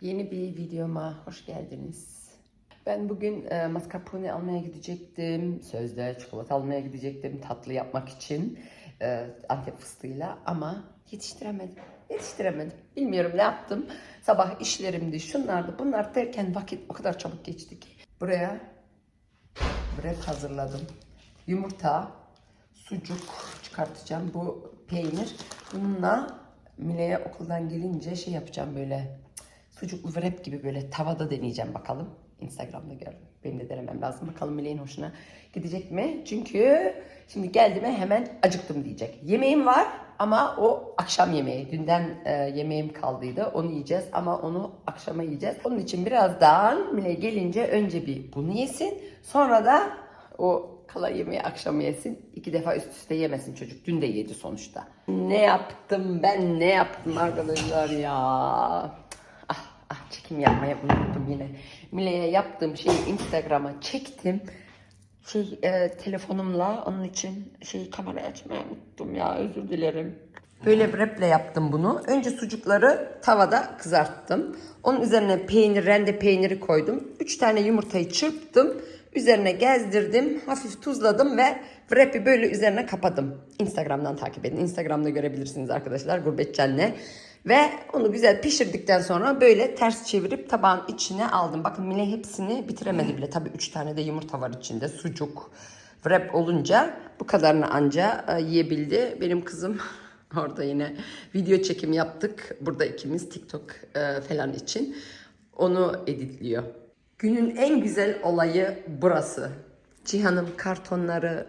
Yeni bir videoma hoş geldiniz. Ben bugün e, mascarpone almaya gidecektim. Sözde çikolata almaya gidecektim tatlı yapmak için. E, Antep fıstığıyla ama yetiştiremedim. Yetiştiremedim. Bilmiyorum ne yaptım. Sabah işlerimdi, şunlardı, bunlar derken vakit o kadar çabuk geçti ki. Buraya wrap hazırladım. Yumurta, sucuk çıkartacağım. Bu peynir. Bununla Mile'ye okuldan gelince şey yapacağım böyle sucuklu wrap gibi böyle tavada deneyeceğim bakalım. Instagram'da gördüm. Benim de denemem lazım. Bakalım Mile'nin hoşuna gidecek mi? Çünkü şimdi geldiğime hemen acıktım diyecek. Yemeğim var ama o akşam yemeği. Dünden e, yemeğim kaldıydı. Onu yiyeceğiz ama onu akşama yiyeceğiz. Onun için birazdan Mile gelince önce bir bunu yesin. Sonra da o kala yemeği akşam yesin. İki defa üst üste yemesin çocuk. Dün de yedi sonuçta. Ne yaptım ben ne yaptım arkadaşlar ya. Çekim yapmayı unuttum yine. Mile'ye yaptığım şeyi Instagram'a çektim. Şey e, telefonumla onun için şey kamerayı açmayı unuttum ya özür dilerim. Böyle bir wraple yaptım bunu. Önce sucukları tavada kızarttım. Onun üzerine peynir, rende peyniri koydum. 3 tane yumurtayı çırptım. Üzerine gezdirdim. Hafif tuzladım ve wrap'i böyle üzerine kapadım. Instagram'dan takip edin. Instagram'da görebilirsiniz arkadaşlar. Gurbetçi anne. Ve onu güzel pişirdikten sonra böyle ters çevirip tabağın içine aldım. Bakın Mine hepsini bitiremedi bile. Tabii 3 tane de yumurta var içinde. Sucuk, wrap olunca bu kadarını anca e, yiyebildi. Benim kızım orada yine video çekim yaptık. Burada ikimiz TikTok e, falan için. Onu editliyor. Günün en güzel olayı burası. Cihan'ım kartonları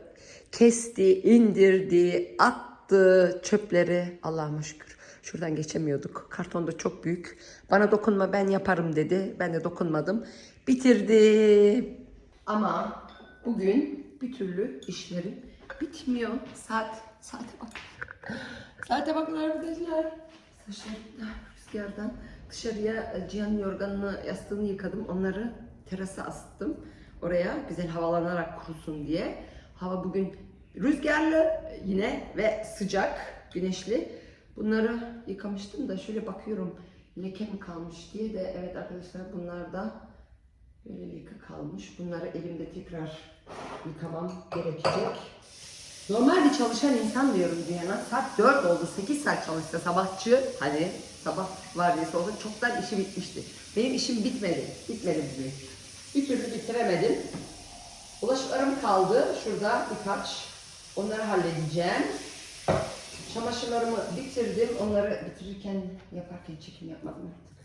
kesti, indirdi, attı çöpleri. Allah'ıma şükür. Şuradan geçemiyorduk. Karton da çok büyük. Bana dokunma ben yaparım dedi. Ben de dokunmadım. Bitirdi. Ama bugün bir türlü işlerim bitmiyor. Saat, saate bak. Saate bakın arkadaşlar. Saçlarım rüzgardan dışarıya e, Cihan'ın yorganını, yastığını yıkadım. Onları terasa astım. Oraya güzel havalanarak kurusun diye. Hava bugün rüzgarlı yine ve sıcak, güneşli. Bunları yıkamıştım da şöyle bakıyorum leke mi kalmış diye de evet arkadaşlar bunlar da böyle leke kalmış. Bunları elimde tekrar yıkamam gerekecek. Normalde çalışan insan diyorum Diana. Saat 4 oldu. 8 saat çalışsa sabahçı. Hadi sabah vardiyası olsa çoktan işi bitmişti. Benim işim bitmedi. Bitmedi bugün. Bir türlü bitiremedim. Bulaşıklarım kaldı. Şurada birkaç. Onları halledeceğim. Çamaşırlarımı bitirdim. Onları bitirirken yaparken çekim yapmadım artık.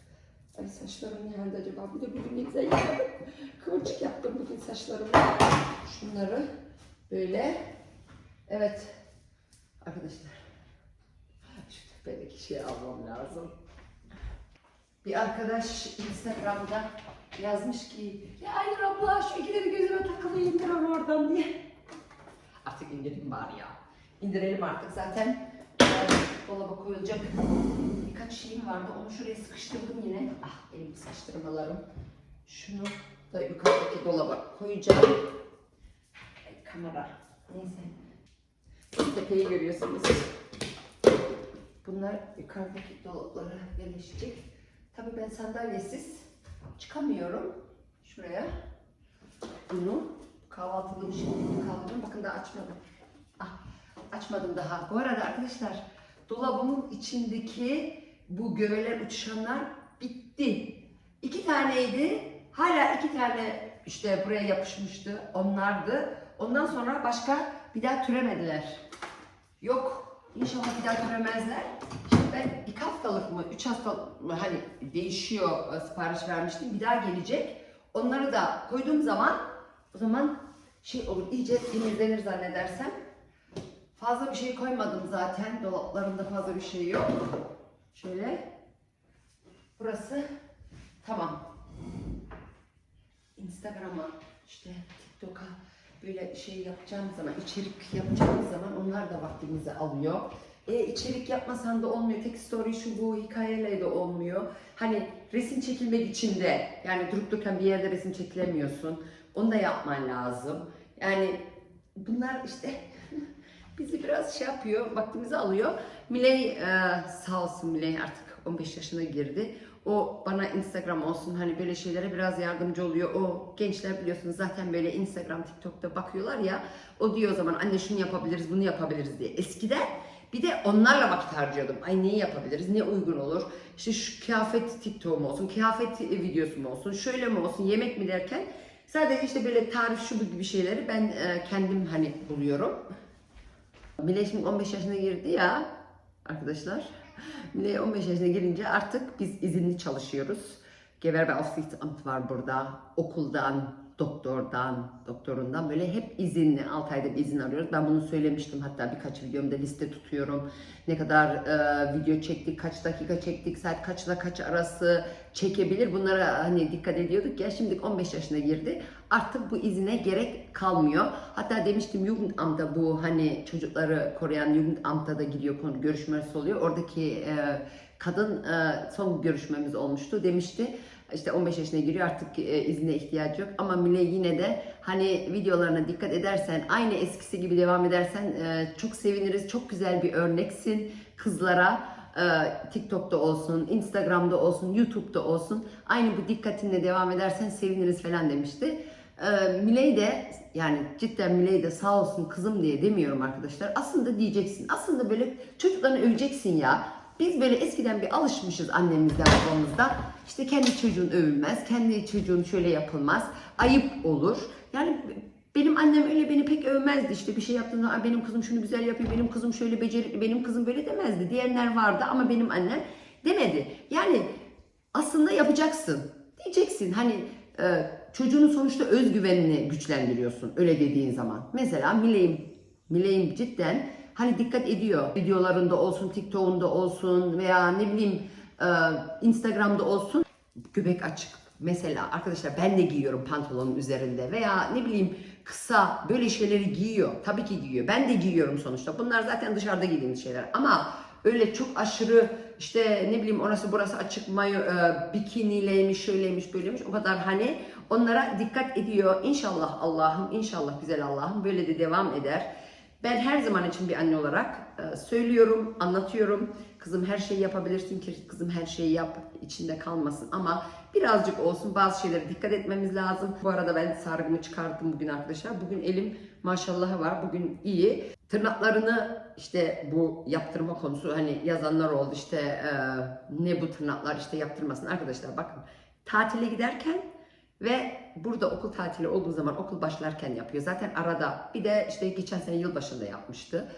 Ay saçlarım nerede acaba? Bir de bugün ne güzel yıkadım. Kıvırcık yaptım bugün saçlarımı. Şunları böyle. Evet. Arkadaşlar. Şu tepedeki şeyi almam lazım. Bir arkadaş Instagram'da yazmış ki ya Aynur abla şu ikide bir gözüme takılı indir oradan diye. Artık indirelim bari ya. İndirelim artık zaten. e, dolaba koyulacak birkaç şeyim vardı. Onu şuraya sıkıştırdım yine. Ah elim sıkıştırmalarım. Şunu da yukarıdaki dolaba koyacağım. Ay, kamera. Neyse. Tepeyi görüyorsunuz. Bunlar yukarıdaki dolaplara yerleşecek. Tabii ben sandalyesiz çıkamıyorum. Şuraya. Bunu kahvaltılığım şimdi kaldırdım. Bakın daha açmadım. Ah, açmadım daha. Bu arada arkadaşlar dolabımın içindeki bu göveler uçuşanlar bitti. İki taneydi. Hala iki tane işte buraya yapışmıştı. Onlardı. Ondan sonra başka bir daha türemediler. Yok. İnşallah bir daha türemezler. Şimdi ben iki haftalık mı, üç haftalık mı hani değişiyor e, sipariş vermiştim. Bir daha gelecek. Onları da koyduğum zaman o zaman şey olur iyice temizlenir zannedersem. Fazla bir şey koymadım zaten. Dolaplarımda fazla bir şey yok. Şöyle. Burası tamam. Instagram'a işte TikTok'a böyle şey yapacağım zaman, içerik yapacağım zaman onlar da vaktimizi alıyor. E, içerik yapmasan da olmuyor. Tek story şu bu hikayeyle de olmuyor. Hani resim çekilmek için de yani durup dururken bir yerde resim çekilemiyorsun. Onu da yapman lazım. Yani bunlar işte bizi biraz şey yapıyor, vaktimizi alıyor. Miley e, sağ olsun Miley artık 15 yaşına girdi. o bana Instagram olsun hani böyle şeylere biraz yardımcı oluyor. O gençler biliyorsunuz zaten böyle Instagram, TikTok'ta bakıyorlar ya. O diyor o zaman anne şunu yapabiliriz, bunu yapabiliriz diye. Eskiden bir de onlarla vakit harcıyordum. Ay neyi yapabiliriz, ne uygun olur? İşte şu kıyafet TikTok mu olsun, kıyafet videosu mu olsun, şöyle mi olsun, yemek mi derken sadece işte böyle tarif şu gibi şeyleri ben e, kendim hani buluyorum. Mile şimdi 15 yaşına girdi ya arkadaşlar. Mile 15 yaşına girince artık biz izinli çalışıyoruz. Gewerbeaufsichtsamt var burada. Okuldan, doktordan, doktorundan böyle hep izinli. 6 ayda bir izin alıyoruz. Ben bunu söylemiştim hatta birkaç videomda liste tutuyorum. Ne kadar e, video çektik, kaç dakika çektik, saat kaçla kaç arası çekebilir. Bunlara hani dikkat ediyorduk ya. Şimdi 15 yaşına girdi. Artık bu izine gerek kalmıyor. Hatta demiştim Jugendamt'ta bu hani çocukları koruyan Jugendamt'ta da gidiyor konu görüşmesi oluyor. Oradaki e, kadın e, son görüşmemiz olmuştu. Demişti işte 15 yaşına giriyor artık e, izine ihtiyacı yok ama Mile yine de hani videolarına dikkat edersen aynı eskisi gibi devam edersen e, çok seviniriz. Çok güzel bir örneksin kızlara. e, TikTok'ta olsun, Instagram'da olsun, YouTube'da olsun aynı bu dikkatinle devam edersen seviniriz falan demişti. E, Miley de yani cidden Miley de sağ olsun kızım diye demiyorum arkadaşlar. Aslında diyeceksin. Aslında böyle çocuklarını öveceksin ya. Biz böyle eskiden bir alışmışız annemizden babamızdan. İşte kendi çocuğun övülmez, kendi çocuğun şöyle yapılmaz, ayıp olur. Yani benim annem öyle beni pek övmezdi işte bir şey yaptığında "Aa, benim kızım şunu güzel yapıyor, benim kızım şöyle becerikli, benim kızım böyle demezdi. Diğerler vardı ama benim annem demedi. Yani aslında yapacaksın. Diyeceksin hani e, çocuğunun sonuçta özgüvenini güçlendiriyorsun öyle dediğin zaman. Mesela Miley'im, Miley'im cidden hani dikkat ediyor. Videolarında olsun, TikTok'unda olsun veya ne bileyim e, Instagram'da olsun. Göbek açık. Mesela arkadaşlar ben de giyiyorum pantolonun üzerinde veya ne bileyim kısa böyle şeyleri giyiyor. Tabii ki giyiyor. Ben de giyiyorum sonuçta. Bunlar zaten dışarıda giydiğimiz şeyler. Ama öyle çok aşırı işte ne bileyim orası burası açık mayo, e, bikinileymiş, şöyleymiş, böyleymiş. O kadar hani onlara dikkat ediyor. İnşallah Allah'ım, inşallah güzel Allah'ım böyle de devam eder. Ben her zaman için bir anne olarak e, söylüyorum, anlatıyorum. Kızım her şeyi yapabilirsin ki kızım her şeyi yap, içinde kalmasın ama birazcık olsun bazı şeylere dikkat etmemiz lazım. Bu arada ben sargımı çıkarttım bugün arkadaşlar. Bugün elim maşallahı var. Bugün iyi. Tırnaklarını işte bu yaptırma konusu hani yazanlar oldu işte e, ne bu tırnaklar işte yaptırmasın. Arkadaşlar bakın tatile giderken ve burada okul tatili olduğu zaman okul başlarken yapıyor. Zaten arada bir de işte geçen sene yılbaşında yapmıştı.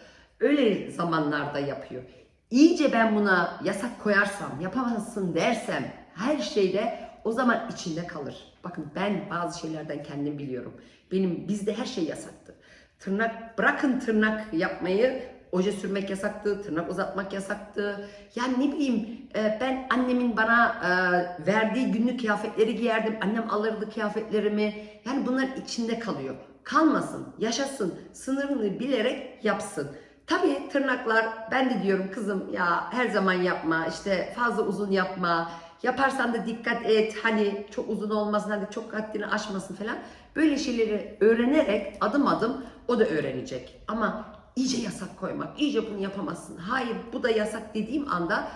Öyle zamanlarda yapıyor. İyice ben buna yasak koyarsam, yapamazsın dersem her şeyde o zaman içinde kalır. Bakın ben bazı şeylerden kendim biliyorum. Benim bizde her şey yasaktı. Tırnak bırakın tırnak yapmayı oje sürmek yasaktı, tırnak uzatmak yasaktı. Yani ne bileyim e, ben annemin bana e, verdiği günlük kıyafetleri giyerdim. Annem alırdı kıyafetlerimi. Yani bunlar içinde kalıyor. Kalmasın, yaşasın, sınırını bilerek yapsın. Tabii tırnaklar ben de diyorum kızım ya her zaman yapma işte fazla uzun yapma. Yaparsan da dikkat et hani çok uzun olmasın hadi çok haddini aşmasın falan. Böyle şeyleri öğrenerek adım adım o da öğrenecek. Ama iyice yasak koymak, iyice bunu yapamazsın. Hayır bu da yasak dediğim anda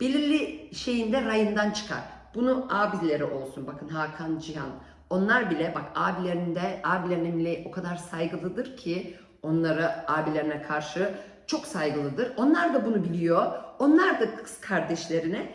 belirli şeyinde rayından çıkar. Bunu abileri olsun bakın Hakan, Cihan. Onlar bile bak abilerinde, abilerine bile o kadar saygılıdır ki onlara abilerine karşı çok saygılıdır. Onlar da bunu biliyor. Onlar da kız kardeşlerine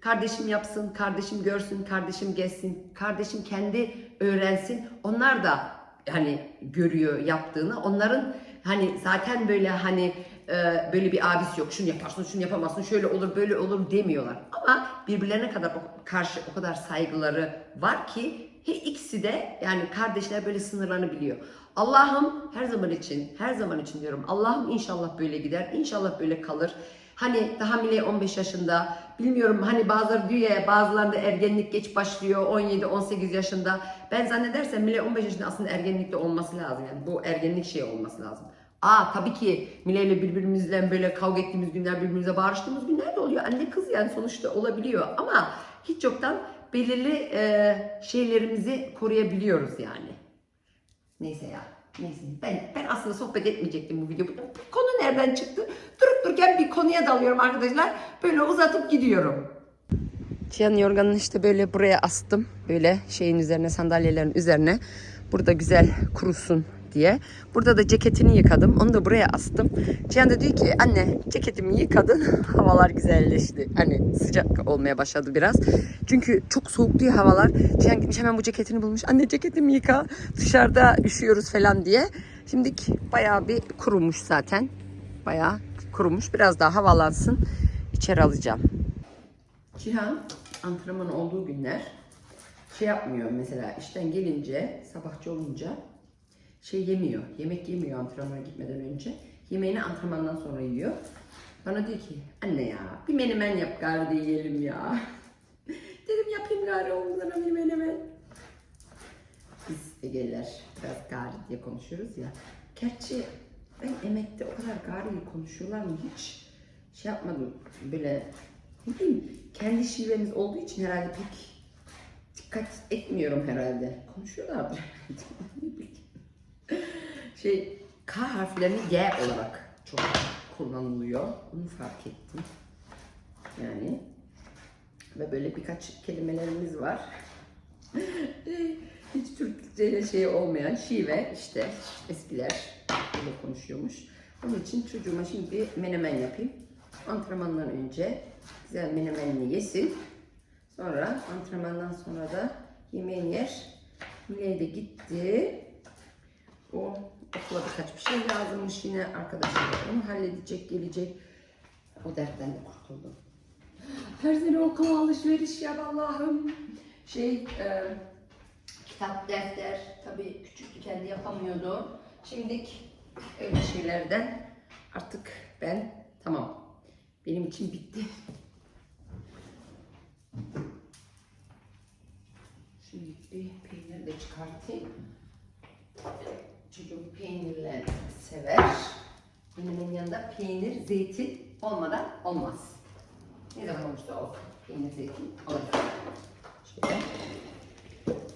kardeşim yapsın, kardeşim görsün, kardeşim gezsin, kardeşim kendi öğrensin. Onlar da hani görüyor yaptığını. Onların hani zaten böyle hani e, böyle bir abisi yok. Şunu yaparsın, şunu yapamazsın, şöyle olur, böyle olur demiyorlar. Ama birbirlerine kadar karşı o kadar saygıları var ki he, ikisi de yani kardeşler böyle sınırlarını biliyor. Allah'ım her zaman için, her zaman için diyorum. Allah'ım inşallah böyle gider, inşallah böyle kalır. Hani daha Mile 15 yaşında, bilmiyorum hani bazıları diyor ya bazılarında ergenlik geç başlıyor 17-18 yaşında. Ben zannedersem Mile 15 yaşında aslında ergenlikte olması lazım yani bu ergenlik şey olması lazım. Aa tabii ki Mile ile birbirimizle böyle kavga ettiğimiz günler, birbirimize bağırıştığımız günler de oluyor. Anne kız yani sonuçta olabiliyor ama hiç yoktan belirli e, şeylerimizi koruyabiliyoruz yani. Neyse ya. Neyse. Ben, ben aslında sohbet etmeyecektim bu videoda. Bu konu nereden çıktı? Durup dururken bir konuya dalıyorum arkadaşlar. Böyle uzatıp gidiyorum. Cihan yorganını işte böyle buraya astım. Böyle şeyin üzerine, sandalyelerin üzerine. Burada güzel kurusun diye. Burada da ceketini yıkadım. Onu da buraya astım. Cihan da diyor ki anne ceketimi yıkadın. Havalar güzelleşti. Hani sıcak olmaya başladı biraz. Çünkü çok soğuk diyor havalar. Cihan gitmiş hemen bu ceketini bulmuş. Anne ceketimi yıka. Dışarıda üşüyoruz falan diye. Şimdilik bayağı bir kurumuş zaten. Bayağı kurumuş. Biraz daha havalansın. İçeri alacağım. Cihan antrenman olduğu günler şey yapmıyor mesela işten gelince sabahçı olunca şey yemiyor. Yemek yemiyor antrenmana gitmeden önce. Yemeğini antrenmandan sonra yiyor. Bana diyor ki anne ya bir menemen yap gari yiyelim ya. Dedim yapayım gari oğlum bir menemen. Biz Egeliler biraz gari diye konuşuyoruz ya. Gerçi ben emekte o kadar gari konuşuyorlar mı hiç şey yapmadım böyle ne bileyim kendi şivemiz olduğu için herhalde pek dikkat etmiyorum herhalde. Konuşuyorlardır Ne bileyim. Şey K harflerini Y olarak çok kullanılıyor. Onu fark ettim. Yani ve böyle birkaç kelimelerimiz var. Hiç Türkçeyle şey olmayan şive işte eskiler böyle konuşuyormuş. Onun için çocuğuma şimdi menemen yapayım. Antrenmandan önce güzel menemenini yesin. Sonra antrenmandan sonra da yemeğini yer. Miley de gitti. O okula birkaç bir şey lazımmış yine arkadaşlar onu halledecek gelecek. O dertten de kurtuldum. Her sene okula alışveriş ya Allah'ım. Şey e, kitap, defter tabii küçüktü kendi yapamıyordu. Şimdilik öyle şeylerden artık ben tamam. Benim için bitti. Şimdi bir peynir de çıkartayım. Çocuğum peynirle sever. Benim yanında peynir, zeytin olmadan olmaz. Ne zaman olursa olsun. Peynir, zeytin olacak. Şöyle.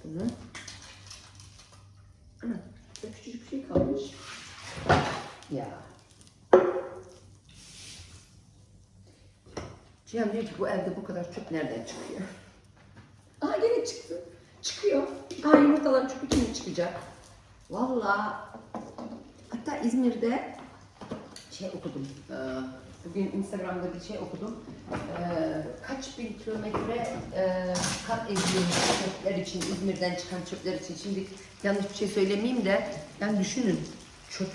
Bunu. Ana, küçücük bir şey kalmış. Ya. Cihan diyor ki bu evde bu kadar çöp nereden çıkıyor? Aa gene çıktı. Çıkıyor. Aa yumurtalar çok içine çıkacak. Vallahi hatta İzmir'de şey okudum. Ee, Bugün Instagram'da bir şey okudum. Ee, kaç bin kilometre e, kat edilmiş çöpler için, İzmir'den çıkan çöpler için. Şimdi yanlış bir şey söylemeyeyim de yani düşünün çöp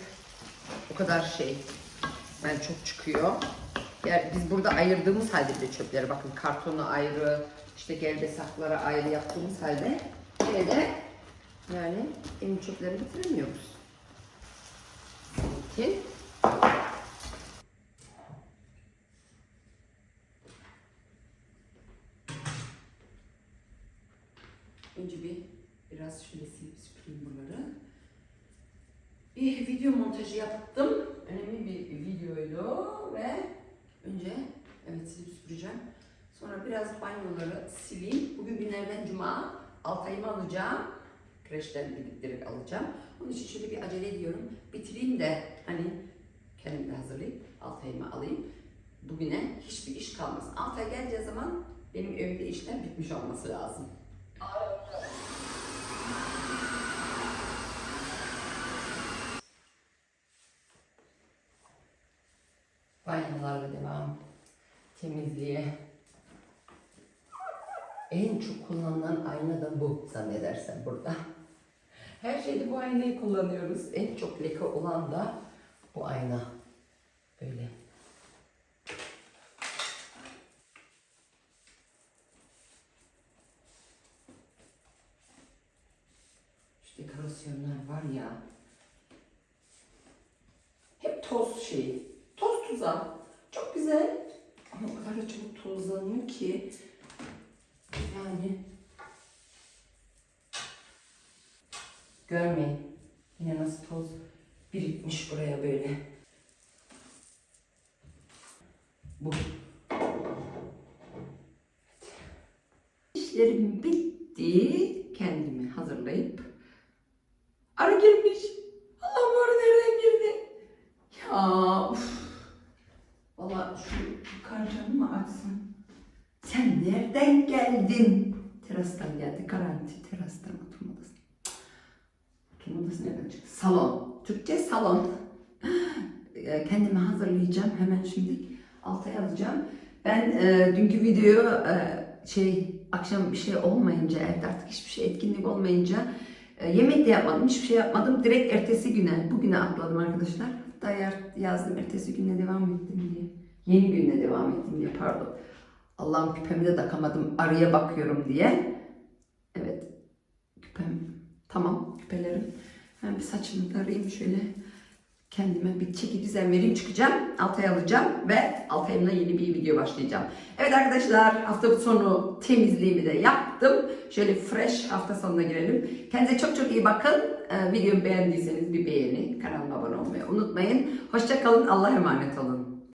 o kadar şey yani çok çıkıyor. Yani biz burada ayırdığımız halde de çöpleri bakın kartonu ayrı, işte gelde saklara ayrı yaptığımız halde yine de yani evin çöplerini bitiremiyoruz. Ki Önce bir biraz şöyle silip süpüreyim buraları. Bir video montajı yaptım. Önemli bir videoydu ve önce evet silip süpüreceğim. Sonra biraz banyoları sileyim. Bugün günlerden cuma. Altayımı alacağım. Kreşten biriktirip alacağım. Onun için şöyle bir acele ediyorum. Bitireyim de hani kendimi de hazırlayıp Altayımı alayım. Bugüne hiçbir iş kalmasın. Altay geleceği zaman benim evimde işler bitmiş olması lazım. Banyolarla devam. Temizliğe. En çok kullanılan ayna da bu zannedersen burada. Her şeyde bu aynayı kullanıyoruz. En çok leke olan da bu ayna. Böyle. Şu dekorasyonlar var ya. Hep toz şeyi. Toz tuzak. Çok güzel. Ama o kadar da çabuk tozlanıyor ki. Yani. Görmeyin. Yine nasıl toz birikmiş buraya böyle. Bu. İşlerim bitti. Kendimi hazırlayıp Arı girmiş. Allah'ım bu arı nereden girdi? Ya uf. Valla şu karcanı mı açsın? Sen nereden geldin. Terastan geldi. Garanti terastan odası. Nereden çıktı? Salon. Türkçe salon. E, Kendimi hazırlayacağım. Hemen şimdi alta yazacağım. Ben e, dünkü video e, şey akşam bir şey olmayınca evde artık hiçbir şey etkinlik olmayınca e, yemek de yapmadım. Hiçbir şey yapmadım. Direkt ertesi güne, bugüne atladım arkadaşlar. Hatta yazdım ertesi güne devam ettim diye. Yeni günle devam ettim diye pardon. Allah'ım küpemi de takamadım. Arıya bakıyorum diye. Evet. Küpem. Tamam küpelerim. Ben bir saçımı tarayayım şöyle. Kendime bir çeki düzen vereyim çıkacağım. Altay alacağım ve Altay'ımla yeni bir video başlayacağım. Evet arkadaşlar hafta sonu temizliğimi de yaptım. Şöyle fresh hafta sonuna girelim. Kendinize çok çok iyi bakın. Ee, videomu beğendiyseniz bir beğeni, kanalıma abone olmayı unutmayın. Hoşça kalın. Allah'a emanet olun.